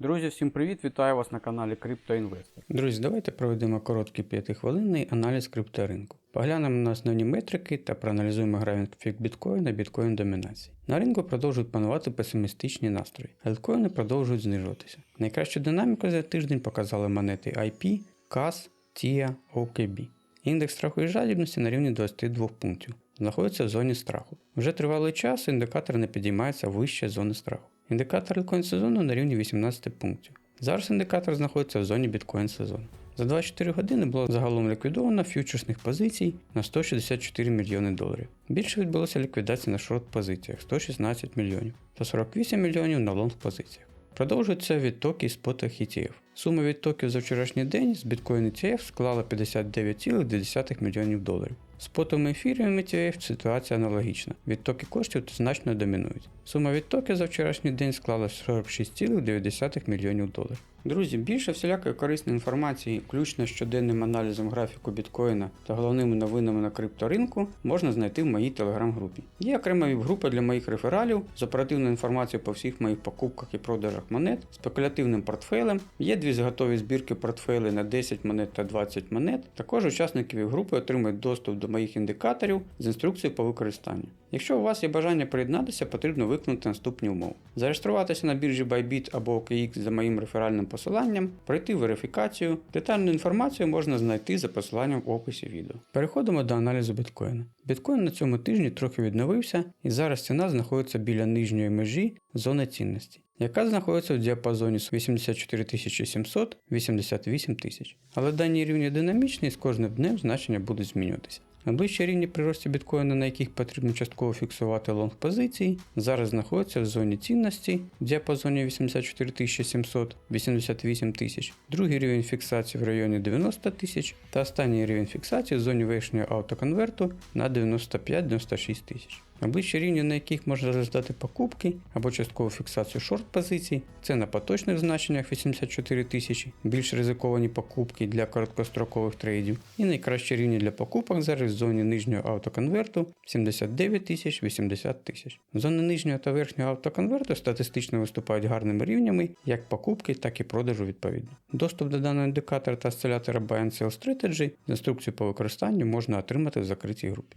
Друзі, всім привіт! Вітаю вас на каналі CryptoInvestor. Друзі, давайте проведемо короткий 5-хвилинний аналіз крипторинку. Поглянемо на основні метрики та проаналізуємо графік біткоїна біткоін домінації. На ринку продовжують панувати песимістичні настрої, альткоїни продовжують знижуватися. Найкращу динаміку за тиждень показали монети IP, CAS, TIA, OKB. Індекс страху і жадібності на рівні 22 пунктів. Знаходиться в зоні страху. Вже тривалий час індикатор не підіймається вище зони страху. Індикатор біткоін сезону на рівні 18 пунктів. Зараз індикатор знаходиться в зоні біткоін сезону. За 24 години було загалом ліквідовано фьючерсних позицій на 164 мільйони доларів. Більше відбулося ліквідація на шорт позиціях 116 мільйонів та 48 мільйонів на лонг позиціях. Продовжуються відтоки з потах ETF. Сума відтоків за вчорашній день з біткоін ETF склала 59,2 мільйонів доларів. З потом ефіріум ETF ситуація аналогічна. Відтоки коштів значно домінують. Сума відтоків за вчорашній день склала 46,9 мільйонів доларів. Друзі, більше всілякої корисної інформації, включно з щоденним аналізом графіку біткоїна та головними новинами на крипторинку, можна знайти в моїй телеграм-групі. Є окрема віп-група для моїх рефералів з оперативною інформацією по всіх моїх покупках і продажах монет, спекулятивним портфелем. Є дві готові збірки портфелей на 10 монет та 20 монет. Також учасники віп-групи отримують доступ до моїх індикаторів з інструкцією по використанню. Якщо у вас є бажання приєднатися, потрібно виконати наступні умови: зареєструватися на біржі Bybit або OKX за моїм реферальним посиланням, пройти верифікацію. Детальну інформацію можна знайти за посиланням в описі відео. Переходимо до аналізу біткоїна. Біткоін на цьому тижні трохи відновився, і зараз ціна знаходиться біля нижньої межі зони цінності, яка знаходиться в діапазоні 84 700 88 тисяч. Але дані рівні динамічні і з кожним днем значення будуть змінюватися. Найближчі рівні при рості біткоїна, на яких потрібно частково фіксувати лонг позиції, зараз знаходяться в зоні цінності в діапазоні 84 700 88 тисяч, другий рівень фіксації в районі 90 тисяч та останній рівень фіксації в зоні верхнього автоконверту на 95-96 тисяч. Найближчі рівні, на яких можна розглядати покупки або часткову фіксацію шорт позицій, це на поточних значеннях 84 тисячі, більш ризиковані покупки для короткострокових трейдів, і найкращі рівні для покупок зараз в зоні нижнього автоконверту 79 тисяч 80 тисяч. Зони нижнього та верхнього автоконверту статистично виступають гарними рівнями як покупки, так і продажу відповідно. Доступ до даного індикатора та осцилятора Buy and Sell Strategy з інструкцією по використанню можна отримати в закритій групі.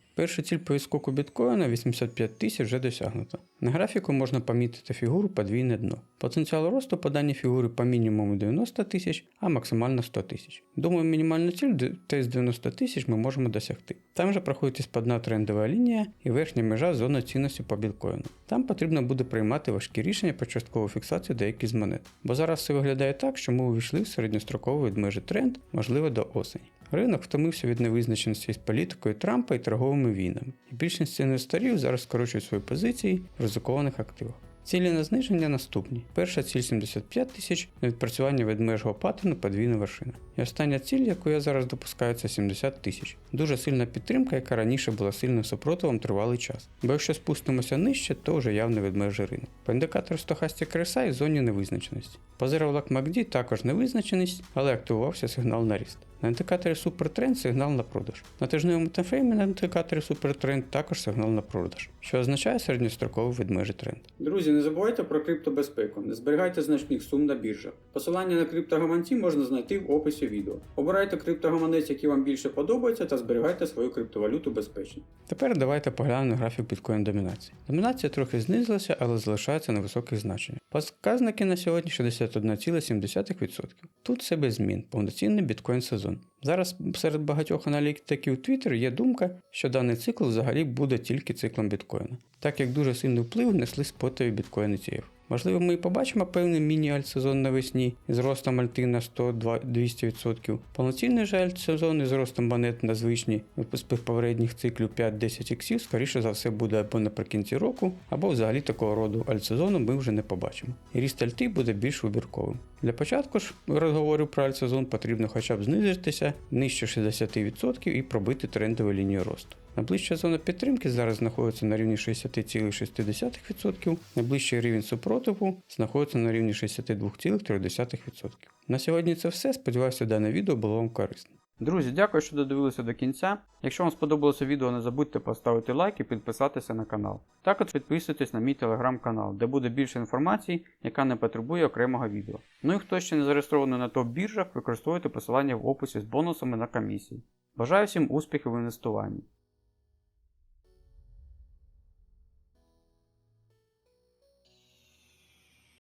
Перша ціль по відскоку біткоїна 85 тисяч вже досягнута. На графіку можна помітити фігуру подвійне дно. Потенціал росту по даній фігурі по мінімуму 90 тисяч, а максимально 100 тисяч. Думаю, мінімальну ціль десь 90 тисяч ми можемо досягти. Там же проходить іспадна трендова лінія і верхня межа зони цінності по біткоїну. Там потрібно буде приймати важкі рішення про часткову фіксацію деяких з монет. Бо зараз все виглядає так, що ми увійшли в середньостроковий відмежий тренд, можливо до осені. Ринок втомився від невизначеності з політикою Трампа і торговими війнами, і більшість інвесторів зараз скорочують свої позиції в ризикованих активах. Цілі на зниження наступні. Перша ціль 75 тисяч на відпрацювання ведмежого паттерну подвійна вершина. І остання ціль, яку я зараз допускаю, це 70 тисяч. Дуже сильна підтримка, яка раніше була сильним супротивом тривалий час. Бо якщо спустимося нижче, то вже явно ведмежий ринок. По індикатору Stochastic RSI в зоні невизначеності. По MACD також невизначеність, але активувався сигнал на ріст. На індикаторі Супертренд сигнал на продаж. На тижневому таймфреймі на індикаторі Супертренд також сигнал на продаж, що означає середньостроковий ведмежий тренд. Друзі, не забувайте про криптобезпеку, не зберігайте значних сум на біржах. Посилання на криптогаманці можна знайти в описі відео. Обирайте криптогаманець, який вам більше подобається, та зберігайте свою криптовалюту безпечно. Тепер давайте поглянемо на графік біткоін домінації. Домінація трохи знизилася, але залишається на високих значеннях. Показники на сьогодні 61,7%. Тут це без змін, повноцінний біткоін сезон. Зараз серед багатьох аналітиків Twitter є думка, що даний цикл взагалі буде тільки циклом біткоїна, так як дуже сильний вплив несли спотові біткоїни ETF. Можливо, ми і побачимо певний міні-альтсезон навесні з ростом альти на 100-200%. Повноцінний же альтсезон із ростом монет на звичні з попередніх циклів 5-10 іксів, скоріше за все буде або наприкінці року, або взагалі такого роду альтсезону ми вже не побачимо. І ріст альти буде більш вибірковим. Для початку ж розговорю про альтсезон потрібно хоча б знизитися нижче 60% і пробити трендову лінію росту. Найближча зона підтримки зараз знаходиться на рівні 60,6%, найближчий рівень супротиву знаходиться на рівні 62,3%. На сьогодні це все. Сподіваюся, дане відео було вам корисним. Друзі, дякую, що додивилися до кінця. Якщо вам сподобалося відео, не забудьте поставити лайк і підписатися на канал. Також підписуйтесь на мій телеграм-канал, де буде більше інформації, яка не потребує окремого відео. Ну і хто ще не зареєстрований на топ-біржах, використовуйте посилання в описі з бонусами на комісії. Бажаю всім успіхів в інвестуванні.